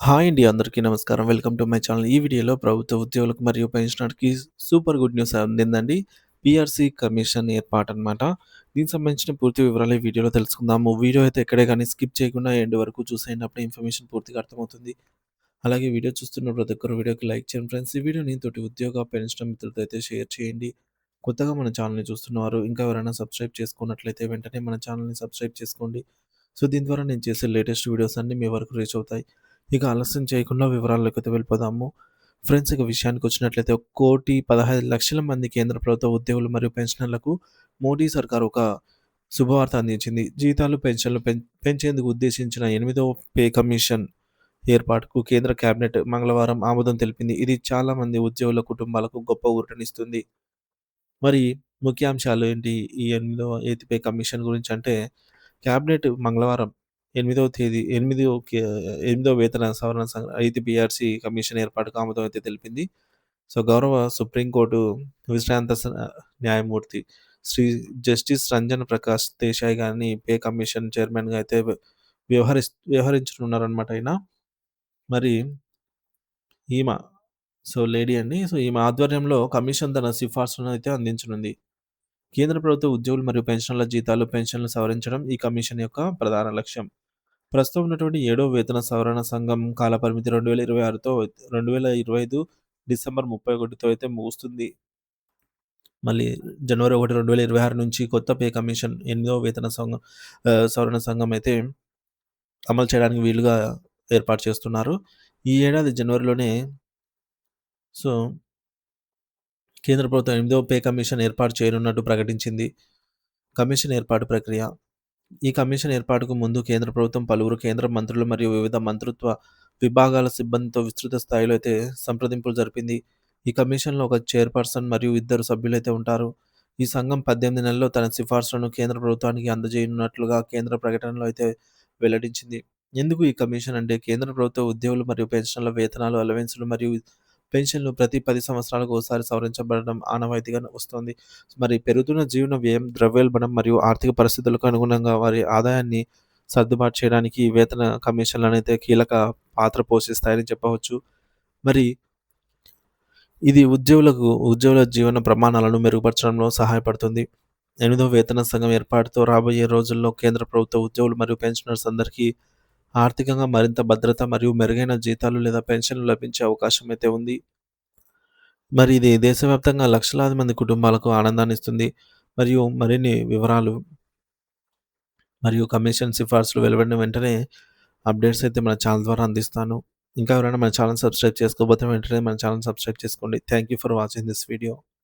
Hi అండి అందరికీ నమస్కారం. Welcome to my channel. ఈ వీడియోలో ప్రభుత్వ ఉద్యోగులకు మరియు పెన్షనర్‌కి సూపర్ గుడ్ న్యూస్ అందిందండి. పీఆర్సీ కమిషన్ ఏర్పాటనమాట. దీనికి సంబంధించిన పూర్తి వివరాలు ఈ వీడియోలో తెలుసుకుందాము. వీడియో అయితే ఎక్కడే కానీ స్కిప్ చేయకుండా ఎండ్ వరకు చూసేయండి. అప్పుడే ఇన్ఫర్మేషన్ పూర్తిగా అర్థమవుతుంది. అలాగే వీడియో చూస్తున్న ప్రతి ఒక్కరు వీడియోకి లైక్ చేయండి ఫ్రెండ్స్. ఈ వీడియోని తోటి ఉద్యోగ, పెన్షన్ మిత్రులతో అయితే షేర్ చేయండి. కొత్తగా మన ఛానల్‌ని చూస్తున్నవారు ఇంకా ఎవరైనా సబ్స్క్రైబ్ చేసుకున్నట్లయితే వెంటనే మన ఛానల్‌ని సబ్స్క్రైబ్ చేసుకోండి. సో, దీని ద్వారా నేను చేసే లేటెస్ట్ వీడియోస్ అన్నీ మీ వరకు రీచ్ అవుతాయి. ఇక ఆలస్యం చేయకుండా వివరాల్లోకైతే వెళ్ళిపోదాము. ఫ్రెండ్స్ ఇక విషయానికొచ్చినట్లయితే 1,15,00,000 మంది కేంద్ర ప్రభుత్వ ఉద్యోగులు మరియు పెన్షనర్లకు మోడీ సర్కార్ ఒక శుభవార్త అందించింది. జీతాలు, పెన్షన్లు పెం పెంచేందుకు ఉద్దేశించిన ఎనిమిదవ పే కమిషన్ ఏర్పాటుకు కేంద్ర కేబినెట్ మంగళవారం ఆమోదం తెలిపింది. ఇది చాలా మంది ఉద్యోగుల కుటుంబాలకు గొప్ప ఊరటనిస్తుంది. మరి ముఖ్యాంశాలు ఏంటి? ఈ ఎనిమిదవ ఎయిత్ పే కమిషన్ గురించి అంటే కేబినెట్ మంగళవారం ఎనిమిదవ తేదీ ఎనిమిదో ఎనిమిదో ఎనిమిదవ వేతన సవరణ సం ఐదు బీఆర్సీ కమిషన్ ఏర్పాటుకు ఆమోదం అయితే తెలిపింది. సో, గౌరవ సుప్రీంకోర్టు విశ్రాంత న్యాయమూర్తి శ్రీ జస్టిస్ రంజన్ ప్రకాష్ దేశాయ్ గారిని పే కమిషన్ చైర్మన్‌గా అయితే వ్యవహరి వ్యవహరించనున్నారనమాట ఆయన మరి ఈమ సో, లేడీ అండి. సో, ఈమె ఆధ్వర్యంలో కమిషన్ తన సిఫార్సులను అయితే అందించనుంది. కేంద్ర ప్రభుత్వ ఉద్యోగులు మరియు పెన్షన్ల జీతాలు, పెన్షన్లు సవరించడం ఈ కమిషన్ యొక్క ప్రధాన లక్ష్యం. ప్రస్తుతం ఉన్నటువంటి ఏడో వేతన సవరణ సంఘం కాలపరిమితి 2026తో 2025 డిసెంబర్ 31తో అయితే ముగుస్తుంది. మళ్ళీ జనవరి 1, 2026 నుంచి కొత్త పే కమిషన్ ఎనిమిదో వేతన సంఘం సవరణ సంఘం అయితే అమలు చేయడానికి వీలుగా ఏర్పాటు చేస్తున్నారు. ఈ ఏడాది జనవరిలోనే సో కేంద్ర ప్రభుత్వం ఎనిమిదో పే కమిషన్ ఏర్పాటు చేయనున్నట్టు ప్రకటించింది. కమిషన్ ఏర్పాటు ప్రక్రియ. ఈ కమిషన్ ఏర్పాటుకు ముందు కేంద్ర ప్రభుత్వం పలువురు కేంద్ర మంత్రులు మరియు వివిధ మంత్రిత్వ విభాగాల సిబ్బందితో విస్తృత స్థాయిలో అయితే సంప్రదింపులు జరిపింది. ఈ కమిషన్‌లో ఒక చైర్పర్సన్ మరియు ఇద్దరు సభ్యులైతే ఉంటారు. ఈ సంఘం 18 నెలల్లో తన సిఫార్సులను కేంద్ర ప్రభుత్వానికి అందజేయనున్నట్లుగా కేంద్ర ప్రకటనలో అయితే వెల్లడించింది. ఎందుకు ఈ కమిషన్ అంటే కేంద్ర ప్రభుత్వ ఉద్యోగులు మరియు పెన్షన్ల వేతనాలు, అలవెన్సులు మరియు పెన్షన్లు ప్రతి పది సంవత్సరాలకు ఒకసారి సవరించబడడం ఆనవాయితీగా వస్తుంది మరి పెరుగుతున్న జీవన వ్యయం, ద్రవ్యోల్బణం మరియు ఆర్థిక పరిస్థితులకు అనుగుణంగా వారి ఆదాయాన్ని సర్దుబాటు చేయడానికి వేతన వేతన కమిషన్‌లనైతే కీలక పాత్ర పోషిస్తాయని చెప్పవచ్చు. మరి ఇది ఉద్యోగులకు ఉద్యోగుల జీవన ప్రమాణాలను మెరుగుపరచడంలో సహాయపడుతుంది. ఎనిమిదో వేతన సంఘం ఏర్పాటుతో రాబోయే రోజుల్లో కేంద్ర ప్రభుత్వ ఉద్యోగులు మరియు పెన్షనర్స్ అందరికీ ఆర్థికంగా మరింత భద్రత మరియు మెరుగైన జీతాలు లేదా పెన్షన్లు లభించే అవకాశం అయితే ఉంది. మరి ఇది దేశవ్యాప్తంగా లక్షలాది మంది కుటుంబాలకు ఆనందాన్ని ఇస్తుంది మరియు మరిన్ని వివరాలు మరియు కమిషన్ సిఫార్సులు వెలువడిన వెంటనే అప్డేట్స్ అయితే మన ఛానల్ ద్వారా అందిస్తాను. ఇంకా ఎవరైనా మన ఛానల్ సబ్స్క్రైబ్ చేసుకోకపోతే వెంటనే మన ఛానల్ సబ్స్క్రైబ్ చేసుకోండి. Thank you for watching this video.